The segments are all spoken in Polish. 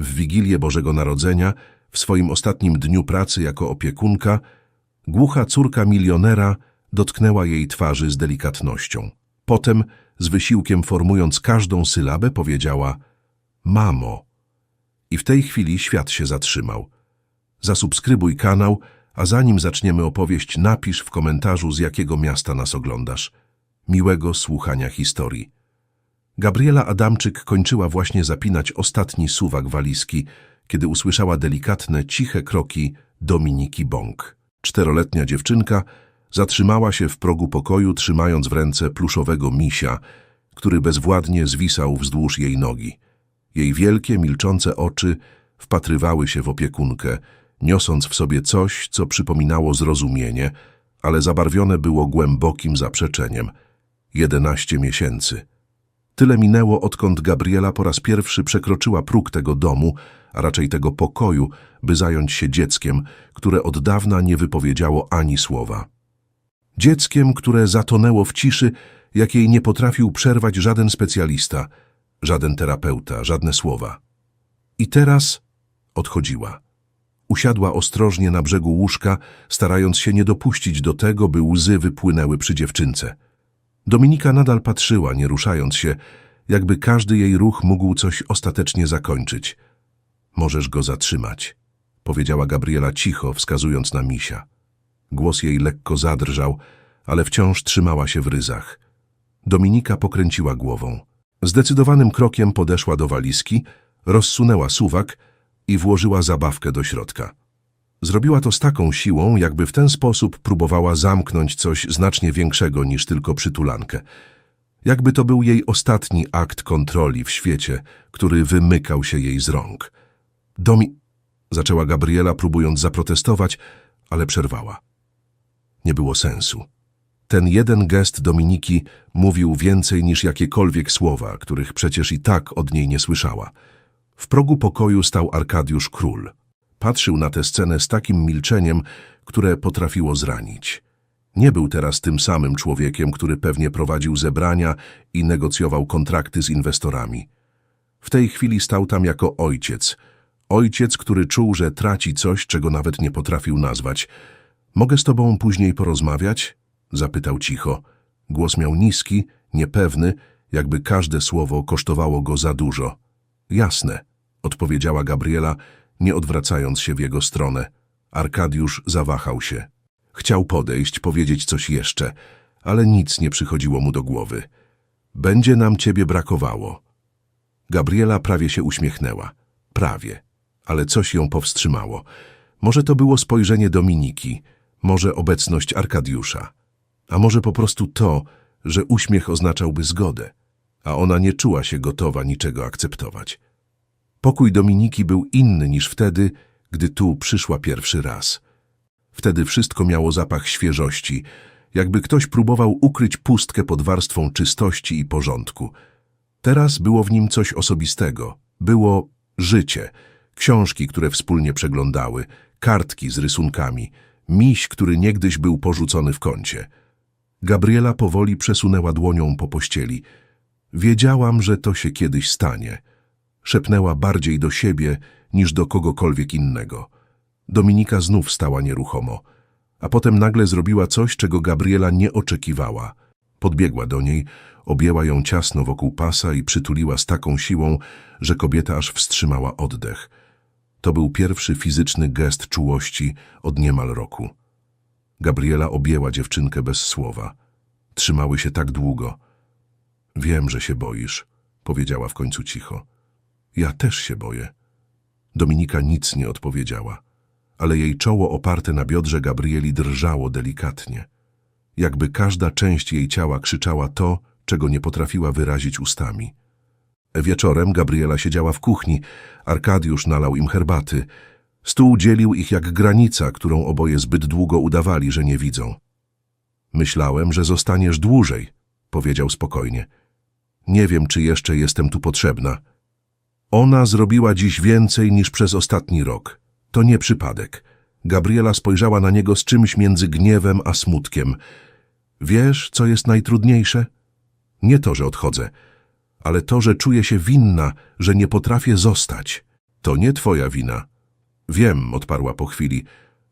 W Wigilię Bożego Narodzenia, w swoim ostatnim dniu pracy jako opiekunka, głucha córka milionera dotknęła jej twarzy z delikatnością. Potem, z wysiłkiem formując każdą sylabę, powiedziała Mamo. I w tej chwili świat się zatrzymał. Zasubskrybuj kanał, a zanim zaczniemy opowieść, napisz w komentarzu, z jakiego miasta nas oglądasz. Miłego słuchania historii. Gabriela Adamczyk kończyła właśnie zapinać ostatni suwak walizki, kiedy usłyszała delikatne, ciche kroki Dominiki Bąk. Czteroletnia dziewczynka zatrzymała się w progu pokoju, trzymając w ręce pluszowego misia, który bezwładnie zwisał wzdłuż jej nogi. Jej wielkie, milczące oczy wpatrywały się w opiekunkę, niosąc w sobie coś, co przypominało zrozumienie, ale zabarwione było głębokim zaprzeczeniem. Jedenaście miesięcy. Tyle minęło, odkąd Gabriela po raz pierwszy przekroczyła próg tego domu, a raczej tego pokoju, by zająć się dzieckiem, które od dawna nie wypowiedziało ani słowa. Dzieckiem, które zatonęło w ciszy, jakiej nie potrafił przerwać żaden specjalista, żaden terapeuta, żadne słowa. I teraz odchodziła. Usiadła ostrożnie na brzegu łóżka, starając się nie dopuścić do tego, by łzy wypłynęły przy dziewczynce. Dominika nadal patrzyła, nie ruszając się, jakby każdy jej ruch mógł coś ostatecznie zakończyć. Możesz go zatrzymać, powiedziała Gabriela cicho, wskazując na misia. Głos jej lekko zadrżał, ale wciąż trzymała się w ryzach. Dominika pokręciła głową. Zdecydowanym krokiem podeszła do walizki, rozsunęła suwak i włożyła zabawkę do środka. Zrobiła to z taką siłą, jakby w ten sposób próbowała zamknąć coś znacznie większego niż tylko przytulankę. Jakby to był jej ostatni akt kontroli w świecie, który wymykał się jej z rąk. Domi... Zaczęła Gabriela, próbując zaprotestować, ale przerwała. Nie było sensu. Ten jeden gest Dominiki mówił więcej niż jakiekolwiek słowa, których przecież i tak od niej nie słyszała. W progu pokoju stał Arkadiusz Król. Patrzył na tę scenę z takim milczeniem, które potrafiło zranić. Nie był teraz tym samym człowiekiem, który pewnie prowadził zebrania i negocjował kontrakty z inwestorami. W tej chwili stał tam jako ojciec. Ojciec, który czuł, że traci coś, czego nawet nie potrafił nazwać. Mogę z tobą później porozmawiać? Zapytał cicho. Głos miał niski, niepewny, jakby każde słowo kosztowało go za dużo. Jasne, odpowiedziała Gabriela, nie odwracając się w jego stronę. Arkadiusz zawahał się. Chciał podejść, powiedzieć coś jeszcze, ale nic nie przychodziło mu do głowy. Będzie nam ciebie brakowało. Gabriela prawie się uśmiechnęła. Prawie. Ale coś ją powstrzymało. Może to było spojrzenie Dominiki, może obecność Arkadiusza, a może po prostu to, że uśmiech oznaczałby zgodę, a ona nie czuła się gotowa niczego akceptować. Pokój Dominiki był inny niż wtedy, gdy tu przyszła pierwszy raz. Wtedy wszystko miało zapach świeżości, jakby ktoś próbował ukryć pustkę pod warstwą czystości i porządku. Teraz było w nim coś osobistego. Było życie, książki, które wspólnie przeglądały, kartki z rysunkami, miś, który niegdyś był porzucony w kącie. Gabriela powoli przesunęła dłonią po pościeli. Wiedziałam, że to się kiedyś stanie – Szepnęła bardziej do siebie niż do kogokolwiek innego. Dominika znów stała nieruchomo, a potem nagle zrobiła coś, czego Gabriela nie oczekiwała. Podbiegła do niej, objęła ją ciasno wokół pasa i przytuliła z taką siłą, że kobieta aż wstrzymała oddech. To był pierwszy fizyczny gest czułości od niemal roku. Gabriela objęła dziewczynkę bez słowa. Trzymały się tak długo. Wiem, że się boisz, powiedziała w końcu cicho. Ja też się boję. Dominika nic nie odpowiedziała, ale jej czoło oparte na biodrze Gabrieli drżało delikatnie. Jakby każda część jej ciała krzyczała to, czego nie potrafiła wyrazić ustami. Wieczorem Gabriela siedziała w kuchni, Arkadiusz nalał im herbaty. Stół dzielił ich jak granica, którą oboje zbyt długo udawali, że nie widzą. Myślałem, że zostaniesz dłużej, powiedział spokojnie. Nie wiem, czy jeszcze jestem tu potrzebna. Ona zrobiła dziś więcej niż przez ostatni rok. To nie przypadek. Gabriela spojrzała na niego z czymś między gniewem a smutkiem. Wiesz, co jest najtrudniejsze? Nie to, że odchodzę, ale to, że czuję się winna, że nie potrafię zostać. To nie twoja wina. Wiem, odparła po chwili,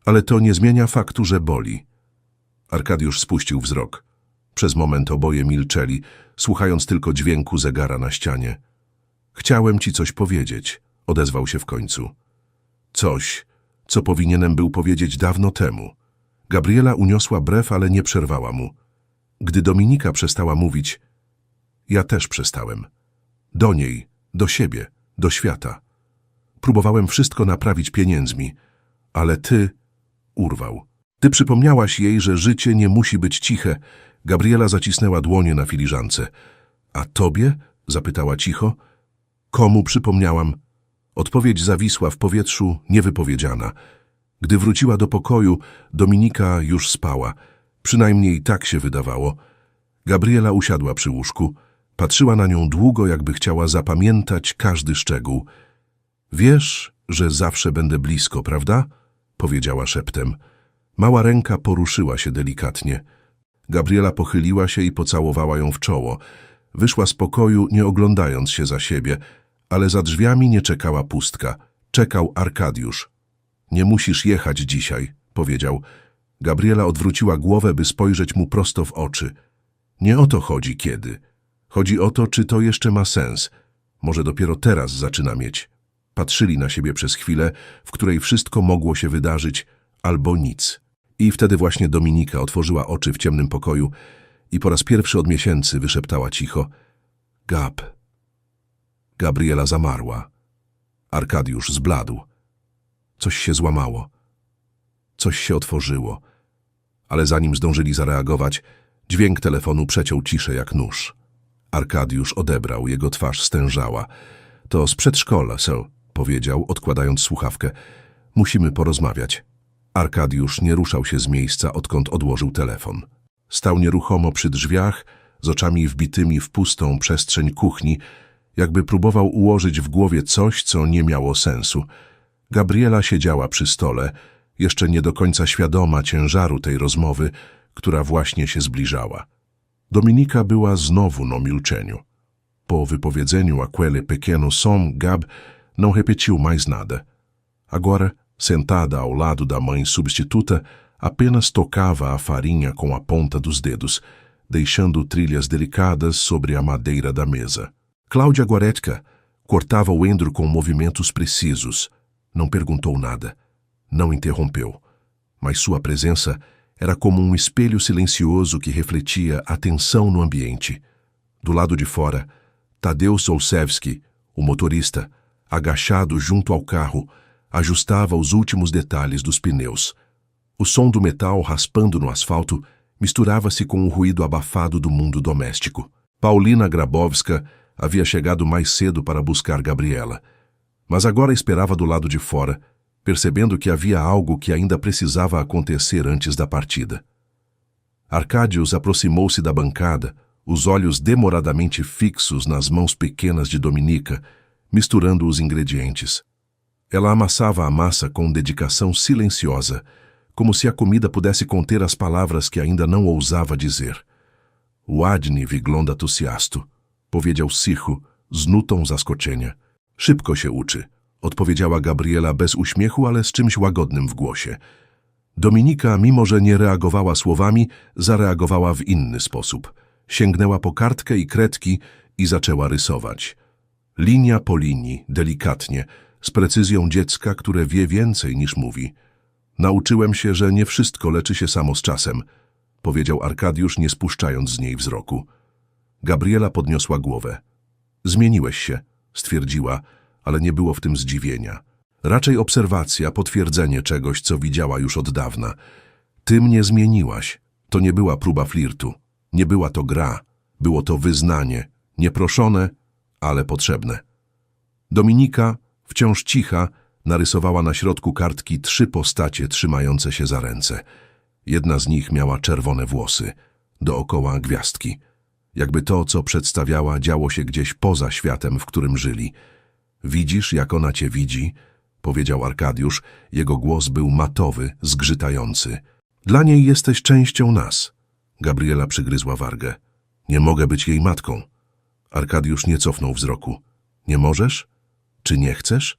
ale to nie zmienia faktu, że boli. Arkadiusz spuścił wzrok. Przez moment oboje milczeli, słuchając tylko dźwięku zegara na ścianie. Chciałem ci coś powiedzieć, odezwał się w końcu. Coś, co powinienem był powiedzieć dawno temu. Gabriela uniosła brew, ale nie przerwała mu. Gdy Dominika przestała mówić, ja też przestałem. Do niej, do siebie, do świata. Próbowałem wszystko naprawić pieniędzmi, ale ty urwał. Ty przypomniałaś jej, że życie nie musi być ciche. Gabriela zacisnęła dłonie na filiżance. A tobie? zapytała cicho. Komu przypomniałam? Odpowiedź zawisła w powietrzu, niewypowiedziana. Gdy wróciła do pokoju, Dominika już spała. Przynajmniej tak się wydawało. Gabriela usiadła przy łóżku. Patrzyła na nią długo, jakby chciała zapamiętać każdy szczegół. Wiesz, że zawsze będę blisko, prawda? Powiedziała szeptem. Mała ręka poruszyła się delikatnie. Gabriela pochyliła się i pocałowała ją w czoło. Wyszła z pokoju, nie oglądając się za siebie, ale za drzwiami nie czekała pustka. Czekał Arkadiusz. Nie musisz jechać dzisiaj, powiedział. Gabriela odwróciła głowę, by spojrzeć mu prosto w oczy. Nie o to chodzi kiedy. Chodzi o to, czy to jeszcze ma sens. Może dopiero teraz zaczyna mieć. Patrzyli na siebie przez chwilę, w której wszystko mogło się wydarzyć, albo nic. I wtedy właśnie Dominika otworzyła oczy w ciemnym pokoju i po raz pierwszy od miesięcy wyszeptała cicho Gab. Gabriela zamarła. Arkadiusz zbladł. Coś się złamało. Coś się otworzyło. Ale zanim zdążyli zareagować, dźwięk telefonu przeciął ciszę jak nóż. Arkadiusz odebrał, jego twarz stężała. To z przedszkola, so, powiedział, odkładając słuchawkę. Musimy porozmawiać. Arkadiusz nie ruszał się z miejsca, odkąd odłożył telefon. Stał nieruchomo przy drzwiach, z oczami wbitymi w pustą przestrzeń kuchni, jakby próbował ułożyć w głowie coś, co nie miało sensu. Gabriela siedziała przy stole, jeszcze nie do końca świadoma ciężaru tej rozmowy, która właśnie się zbliżała. Dominika była znowu na milczeniu. Po wypowiedzeniu aquele pequeno som, Gab não repetiu mais nada. Agora, sentada ao lado da mãe substituta, apenas tocava a farinha com a ponta dos dedos, deixando trilhas delicadas sobre a madeira da mesa. Cláudia Goretka cortava o endro com movimentos precisos. Não perguntou nada. Não interrompeu. Mas sua presença era como um espelho silencioso que refletia a tensão no ambiente. Do lado de fora, Tadeusz Olszewski, o motorista, agachado junto ao carro, ajustava os últimos detalhes dos pneus. O som do metal raspando no asfalto misturava-se com o ruído abafado do mundo doméstico. Paulina Grabowska havia chegado mais cedo para buscar Gabriela, mas agora esperava do lado de fora, percebendo que havia algo que ainda precisava acontecer antes da partida. Arcádios aproximou-se da bancada, os olhos demoradamente fixos nas mãos pequenas de Dominica, misturando os ingredientes. Ela amassava a massa com dedicação silenciosa, como se a comida pudesse conter as palavras que ainda não ousava dizer. Ładnie wygląda tu ciasto, powiedział Sichu, z nutą zaskoczenia. Szybko się uczy, odpowiedziała Gabriela bez uśmiechu, ale z czymś łagodnym w głosie. Dominika, mimo że nie reagowała słowami, zareagowała w inny sposób. Sięgnęła po kartkę i kredki i zaczęła rysować. Linia po linii, delikatnie, z precyzją dziecka, które wie więcej niż mówi. Nauczyłem się, że nie wszystko leczy się samo z czasem, powiedział Arkadiusz, nie spuszczając z niej wzroku. Gabriela podniosła głowę. Zmieniłeś się, stwierdziła, ale nie było w tym zdziwienia. Raczej obserwacja, potwierdzenie czegoś, co widziała już od dawna. Ty mnie zmieniłaś. To nie była próba flirtu. Nie była to gra. Było to wyznanie. Nieproszone, ale potrzebne. Dominika, wciąż cicha, narysowała na środku kartki trzy postacie trzymające się za ręce. Jedna z nich miała czerwone włosy, dookoła gwiazdki. Jakby to, co przedstawiała, działo się gdzieś poza światem, w którym żyli. Widzisz, jak ona cię widzi? Powiedział Arkadiusz. Jego głos był matowy, zgrzytający. Dla niej jesteś częścią nas. Gabriela przygryzła wargę. Nie mogę być jej matką. Arkadiusz nie cofnął wzroku. Nie możesz? Czy nie chcesz?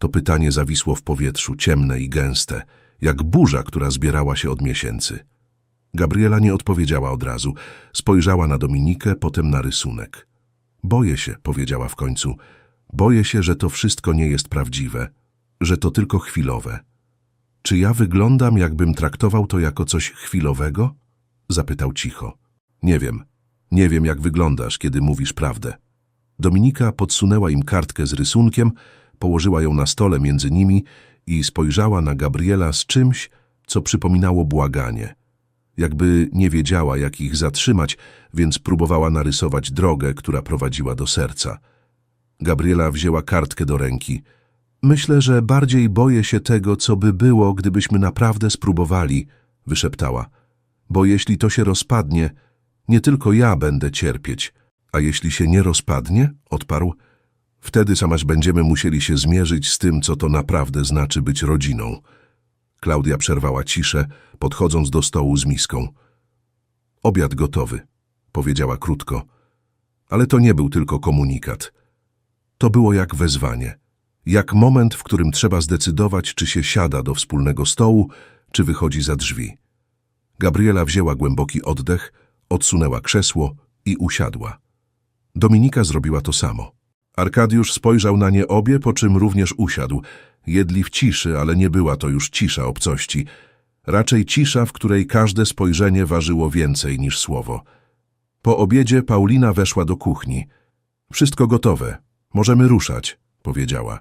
To pytanie zawisło w powietrzu, ciemne i gęste, jak burza, która zbierała się od miesięcy. Gabriela nie odpowiedziała od razu. Spojrzała na Dominikę, potem na rysunek. Boję się, powiedziała w końcu. Boję się, że to wszystko nie jest prawdziwe, że to tylko chwilowe. Czy ja wyglądam, jakbym traktował to jako coś chwilowego? Zapytał cicho. Nie wiem. Nie wiem, jak wyglądasz, kiedy mówisz prawdę. Dominika podsunęła im kartkę z rysunkiem, położyła ją na stole między nimi i spojrzała na Gabriela z czymś, co przypominało błaganie. Jakby nie wiedziała, jak ich zatrzymać, więc próbowała narysować drogę, która prowadziła do serca. Gabriela wzięła kartkę do ręki. Myślę, że bardziej boję się tego, co by było, gdybyśmy naprawdę spróbowali, wyszeptała. Bo jeśli to się rozpadnie, nie tylko ja będę cierpieć. A jeśli się nie rozpadnie, odparł, wtedy samaż będziemy musieli się zmierzyć z tym, co to naprawdę znaczy być rodziną. Klaudia przerwała ciszę, podchodząc do stołu z miską. Obiad gotowy, powiedziała krótko. Ale to nie był tylko komunikat. To było jak wezwanie. Jak moment, w którym trzeba zdecydować, czy się siada do wspólnego stołu, czy wychodzi za drzwi. Gabriela wzięła głęboki oddech, odsunęła krzesło i usiadła. Dominika zrobiła to samo. Arkadiusz spojrzał na nie obie, po czym również usiadł. Jedli w ciszy, ale nie była to już cisza obcości. Raczej cisza, w której każde spojrzenie ważyło więcej niż słowo. Po obiedzie Paulina weszła do kuchni. Wszystko gotowe. Możemy ruszać, powiedziała.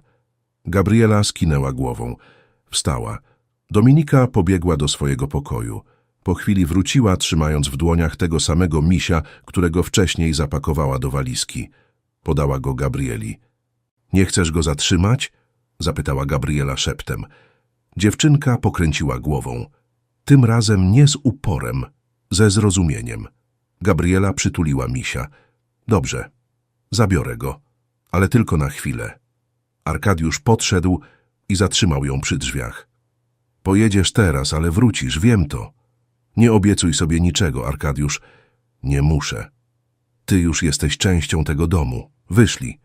Gabriela skinęła głową. Wstała. Dominika pobiegła do swojego pokoju. Po chwili wróciła, trzymając w dłoniach tego samego misia, którego wcześniej zapakowała do walizki. Podała go Gabrieli. Nie chcesz go zatrzymać? zapytała Gabriela szeptem. Dziewczynka pokręciła głową. Tym razem nie z uporem, ze zrozumieniem. Gabriela przytuliła misia. Dobrze, zabiorę go, ale tylko na chwilę. Arkadiusz podszedł i zatrzymał ją przy drzwiach. Pojedziesz teraz, ale wrócisz, wiem to. Nie obiecuj sobie niczego, Arkadiusz. Nie muszę. Ty już jesteś częścią tego domu. Wyszli.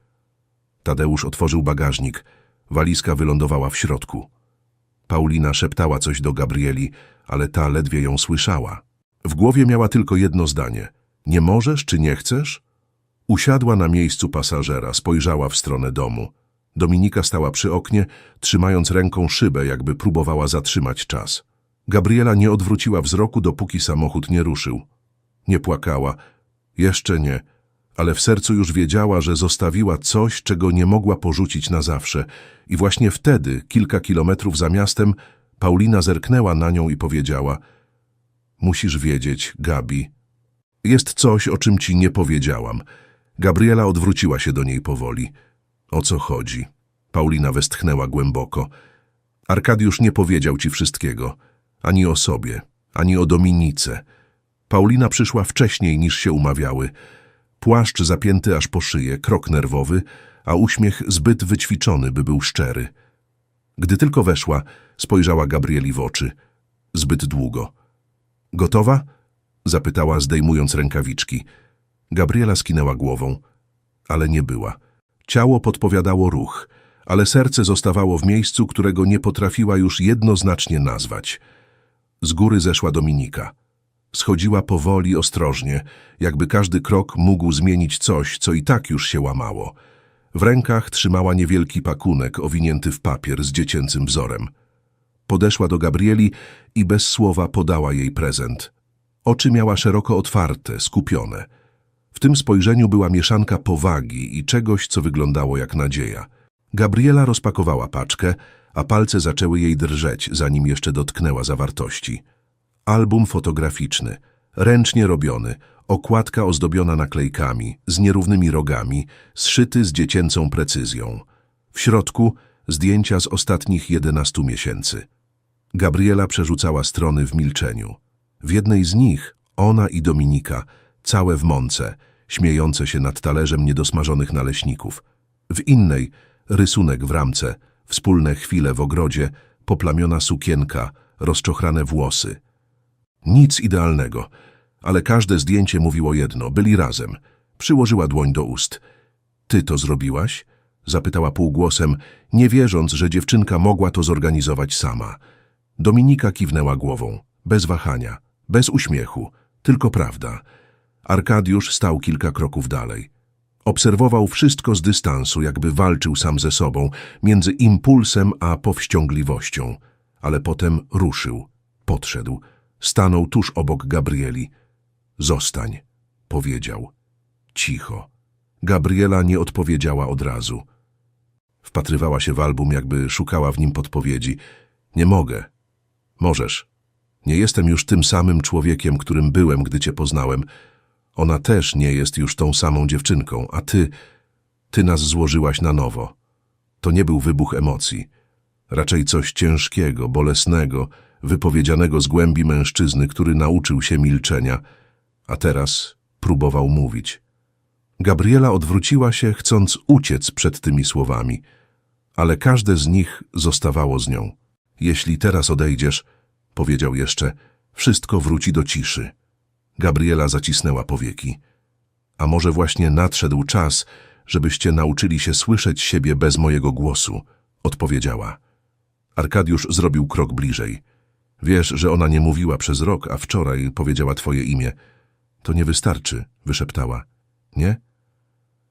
Tadeusz otworzył bagażnik. Walizka wylądowała w środku. Paulina szeptała coś do Gabrieli, ale ta ledwie ją słyszała. W głowie miała tylko jedno zdanie. Nie możesz czy nie chcesz? Usiadła na miejscu pasażera, spojrzała w stronę domu. Dominika stała przy oknie, trzymając ręką szybę, jakby próbowała zatrzymać czas. Gabriela nie odwróciła wzroku, dopóki samochód nie ruszył. Nie płakała. Jeszcze nie. Ale w sercu już wiedziała, że zostawiła coś, czego nie mogła porzucić na zawsze. I właśnie wtedy, kilka kilometrów za miastem, Paulina zerknęła na nią i powiedziała Musisz wiedzieć, Gabi. Jest coś, o czym ci nie powiedziałam. Gabriela odwróciła się do niej powoli. O co chodzi? Paulina westchnęła głęboko. Arkadiusz nie powiedział ci wszystkiego. Ani o sobie, ani o Dominice. Paulina przyszła wcześniej niż się umawiały. Płaszcz zapięty aż po szyję, krok nerwowy, a uśmiech zbyt wyćwiczony, by był szczery. Gdy tylko weszła, spojrzała Gabrieli w oczy. Zbyt długo. Gotowa? Zapytała, zdejmując rękawiczki. Gabriela skinęła głową, ale nie była. Ciało podpowiadało ruch, ale serce zostawało w miejscu, którego nie potrafiła już jednoznacznie nazwać. Z góry zeszła Dominika. Schodziła powoli, ostrożnie, jakby każdy krok mógł zmienić coś, co i tak już się łamało. W rękach trzymała niewielki pakunek owinięty w papier z dziecięcym wzorem. Podeszła do Gabrieli i bez słowa podała jej prezent. Oczy miała szeroko otwarte, skupione. W tym spojrzeniu była mieszanka powagi i czegoś, co wyglądało jak nadzieja. Gabriela rozpakowała paczkę, a palce zaczęły jej drżeć, zanim jeszcze dotknęła zawartości. Album fotograficzny, ręcznie robiony, okładka ozdobiona naklejkami, z nierównymi rogami, zszyty z dziecięcą precyzją. W środku zdjęcia z ostatnich 11 miesięcy. Gabriela przerzucała strony w milczeniu. W jednej z nich ona i Dominika, całe w mące, śmiejące się nad talerzem niedosmażonych naleśników. W innej rysunek w ramce, wspólne chwile w ogrodzie, poplamiona sukienka, rozczochrane włosy. Nic idealnego, ale każde zdjęcie mówiło jedno, byli razem. Przyłożyła dłoń do ust. Ty to zrobiłaś? Zapytała półgłosem, nie wierząc, że dziewczynka mogła to zorganizować sama. Dominika kiwnęła głową, bez wahania, bez uśmiechu, tylko prawda. Arkadiusz stał kilka kroków dalej. Obserwował wszystko z dystansu, jakby walczył sam ze sobą, między impulsem a powściągliwością. Ale potem ruszył, podszedł, stanął tuż obok Gabrieli. Zostań, powiedział. Cicho. Gabriela nie odpowiedziała od razu. Wpatrywała się w album, jakby szukała w nim podpowiedzi. Nie mogę. Możesz. Nie jestem już tym samym człowiekiem, którym byłem, gdy cię poznałem. Ona też nie jest już tą samą dziewczynką, a ty, ty nas złożyłaś na nowo. To nie był wybuch emocji. Raczej coś ciężkiego, bolesnego, wypowiedzianego z głębi mężczyzny, który nauczył się milczenia, a teraz próbował mówić. Gabriela odwróciła się, chcąc uciec przed tymi słowami, ale każde z nich zostawało z nią. Jeśli teraz odejdziesz, powiedział jeszcze, wszystko wróci do ciszy. Gabriela zacisnęła powieki. A może właśnie nadszedł czas, żebyście nauczyli się słyszeć siebie bez mojego głosu, odpowiedziała. Arkadiusz zrobił krok bliżej. Wiesz, że ona nie mówiła przez rok, a wczoraj powiedziała twoje imię. To nie wystarczy, wyszeptała. Nie?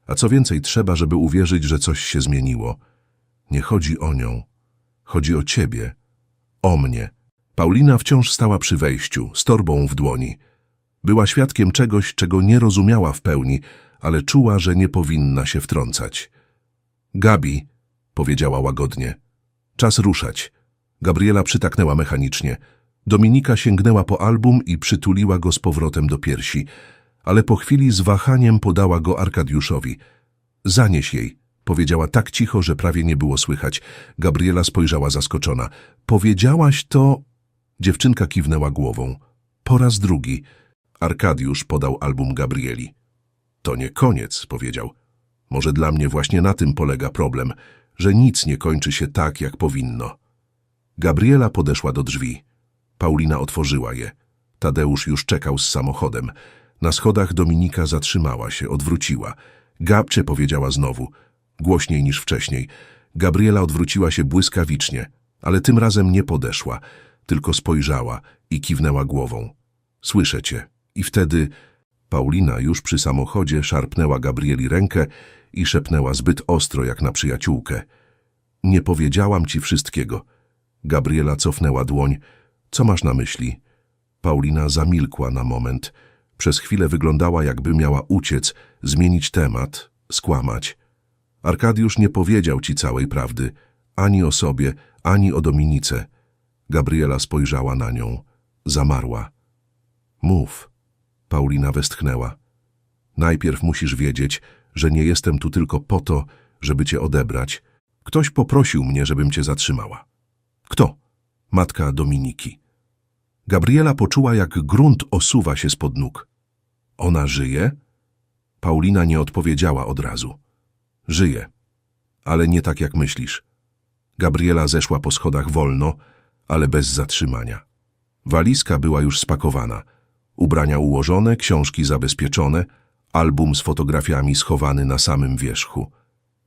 A co więcej trzeba, żeby uwierzyć, że coś się zmieniło. Nie chodzi o nią. Chodzi o ciebie. O mnie. Paulina wciąż stała przy wejściu, z torbą w dłoni. Była świadkiem czegoś, czego nie rozumiała w pełni, ale czuła, że nie powinna się wtrącać. Gabi, powiedziała łagodnie. Czas ruszać. Gabriela przytaknęła mechanicznie. Dominika sięgnęła po album i przytuliła go z powrotem do piersi, ale po chwili z wahaniem podała go Arkadiuszowi. Zanieś jej, powiedziała tak cicho, że prawie nie było słychać. Gabriela spojrzała zaskoczona. Powiedziałaś to... Dziewczynka kiwnęła głową. Po raz drugi. Arkadiusz podał album Gabrieli. To nie koniec, powiedział. Może dla mnie właśnie na tym polega problem, że nic nie kończy się tak, jak powinno. Gabriela podeszła do drzwi. Paulina otworzyła je. Tadeusz już czekał z samochodem. Na schodach Dominika zatrzymała się, odwróciła. Gabcie powiedziała znowu, głośniej niż wcześniej. Gabriela odwróciła się błyskawicznie, ale tym razem nie podeszła, tylko spojrzała i kiwnęła głową. Słyszę cię. I wtedy Paulina już przy samochodzie szarpnęła Gabrieli rękę i szepnęła zbyt ostro jak na przyjaciółkę. Nie powiedziałam ci wszystkiego. Gabriela cofnęła dłoń. Co masz na myśli? Paulina zamilkła na moment. Przez chwilę wyglądała, jakby miała uciec, zmienić temat, skłamać. Arkadiusz nie powiedział ci całej prawdy, ani o sobie, ani o Dominice. Gabriela spojrzała na nią. Zamarła. Mów. Paulina westchnęła. Najpierw musisz wiedzieć, że nie jestem tu tylko po to, żeby cię odebrać. Ktoś poprosił mnie, żebym cię zatrzymała. Kto? Matka Dominiki. Gabriela poczuła, jak grunt osuwa się spod nóg. Ona żyje? Paulina nie odpowiedziała od razu. Żyje, ale nie tak jak myślisz. Gabriela zeszła po schodach wolno, ale bez zatrzymania. Walizka była już spakowana. Ubrania ułożone, książki zabezpieczone, album z fotografiami schowany na samym wierzchu.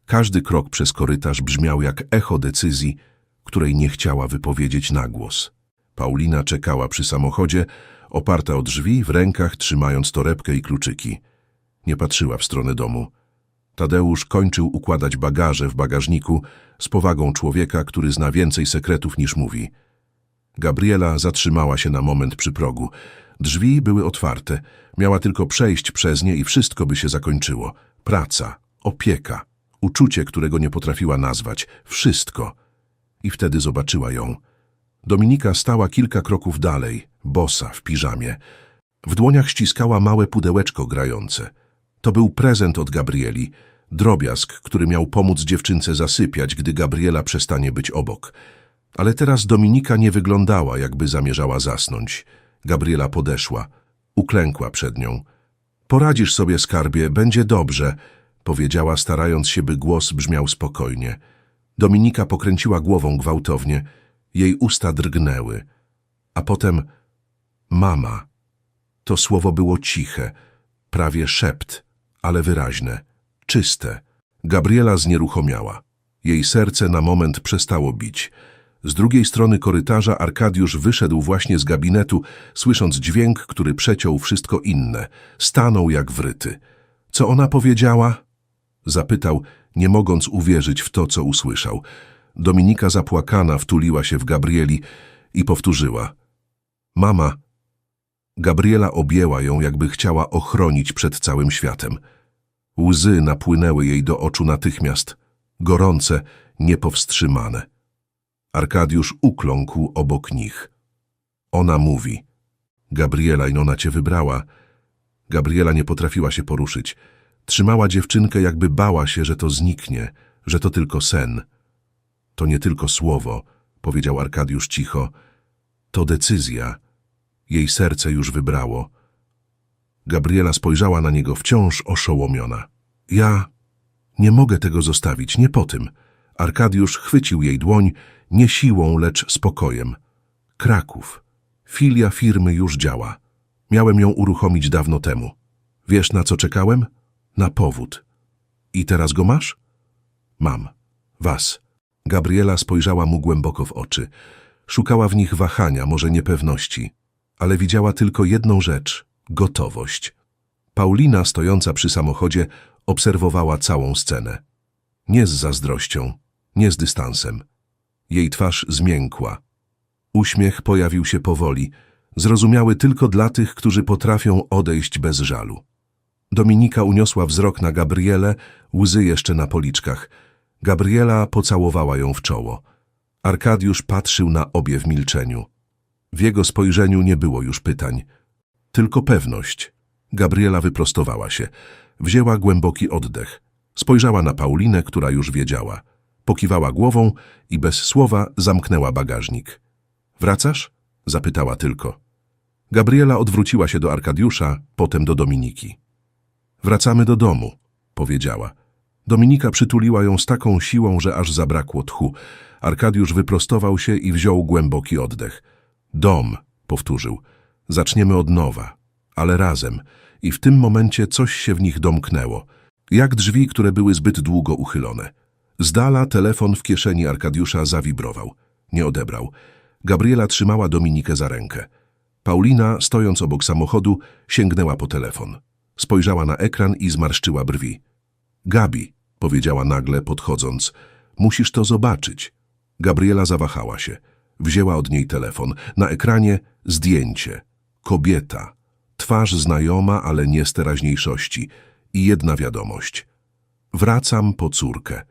Każdy krok przez korytarz brzmiał jak echo decyzji, której nie chciała wypowiedzieć na głos. Paulina czekała przy samochodzie, oparta o drzwi, w rękach trzymając torebkę i kluczyki. Nie patrzyła w stronę domu. Tadeusz kończył układać bagaże w bagażniku z powagą człowieka, który zna więcej sekretów niż mówi. Gabriela zatrzymała się na moment przy progu. Drzwi były otwarte. Miała tylko przejść przez nie i wszystko by się zakończyło. Praca, opieka, uczucie, którego nie potrafiła nazwać. Wszystko. I wtedy zobaczyła ją. Dominika stała kilka kroków dalej, bosa, w piżamie. W dłoniach ściskała małe pudełeczko grające. To był prezent od Gabrieli, drobiazg, który miał pomóc dziewczynce zasypiać, gdy Gabriela przestanie być obok. Ale teraz Dominika nie wyglądała, jakby zamierzała zasnąć. Gabriela podeszła, uklękła przed nią. Poradzisz sobie, skarbie, będzie dobrze, powiedziała, starając się, by głos brzmiał spokojnie. Dominika pokręciła głową gwałtownie. Jej usta drgnęły. A potem mama. To słowo było ciche, prawie szept, ale wyraźne, czyste. Gabriela znieruchomiała. Jej serce na moment przestało bić. Z drugiej strony korytarza Arkadiusz wyszedł właśnie z gabinetu, słysząc dźwięk, który przeciął wszystko inne. Stanął jak wryty. Co ona powiedziała? Zapytał, nie mogąc uwierzyć w to, co usłyszał. Dominika zapłakana wtuliła się w Gabrieli i powtórzyła. Mama. Gabriela objęła ją, jakby chciała ochronić przed całym światem. Łzy napłynęły jej do oczu natychmiast, gorące, niepowstrzymane. Arkadiusz ukląkł obok nich. Ona mówi. Gabriela, i ona cię wybrała. Gabriela nie potrafiła się poruszyć. Trzymała dziewczynkę, jakby bała się, że to zniknie, że to tylko sen. To nie tylko słowo, powiedział Arkadiusz cicho. To decyzja. Jej serce już wybrało. Gabriela spojrzała na niego wciąż oszołomiona. Ja nie mogę tego zostawić, nie po tym. Arkadiusz chwycił jej dłoń, nie siłą, lecz spokojem. Kraków. Filia firmy już działa. Miałem ją uruchomić dawno temu. Wiesz, na co czekałem? Na powód. I teraz go masz? Mam. Was. Gabriela spojrzała mu głęboko w oczy. Szukała w nich wahania, może niepewności, ale widziała tylko jedną rzecz – gotowość. Paulina, stojąca przy samochodzie, obserwowała całą scenę. Nie z zazdrością, nie z dystansem. Jej twarz zmiękła. Uśmiech pojawił się powoli, zrozumiały tylko dla tych, którzy potrafią odejść bez żalu. Dominika uniosła wzrok na Gabrielę, łzy jeszcze na policzkach. Gabriela pocałowała ją w czoło. Arkadiusz patrzył na obie w milczeniu. W jego spojrzeniu nie było już pytań, tylko pewność. Gabriela wyprostowała się, wzięła głęboki oddech. Spojrzała na Paulinę, która już wiedziała. Pokiwała głową i bez słowa zamknęła bagażnik. Wracasz? zapytała tylko. Gabriela odwróciła się do Arkadiusza, potem do Dominiki. Wracamy do domu, powiedziała. Dominika przytuliła ją z taką siłą, że aż zabrakło tchu. Arkadiusz wyprostował się i wziął głęboki oddech. Dom, powtórzył. Zaczniemy od nowa, ale razem. I w tym momencie coś się w nich domknęło. Jak drzwi, które były zbyt długo uchylone. Z dala telefon w kieszeni Arkadiusza zawibrował. Nie odebrał. Gabriela trzymała Dominikę za rękę. Paulina, stojąc obok samochodu, sięgnęła po telefon. Spojrzała na ekran i zmarszczyła brwi. Gabi, powiedziała nagle, podchodząc, musisz to zobaczyć. Gabriela zawahała się. Wzięła od niej telefon. Na ekranie zdjęcie. Kobieta. Twarz znajoma, ale nie z teraźniejszości. I jedna wiadomość. Wracam po córkę.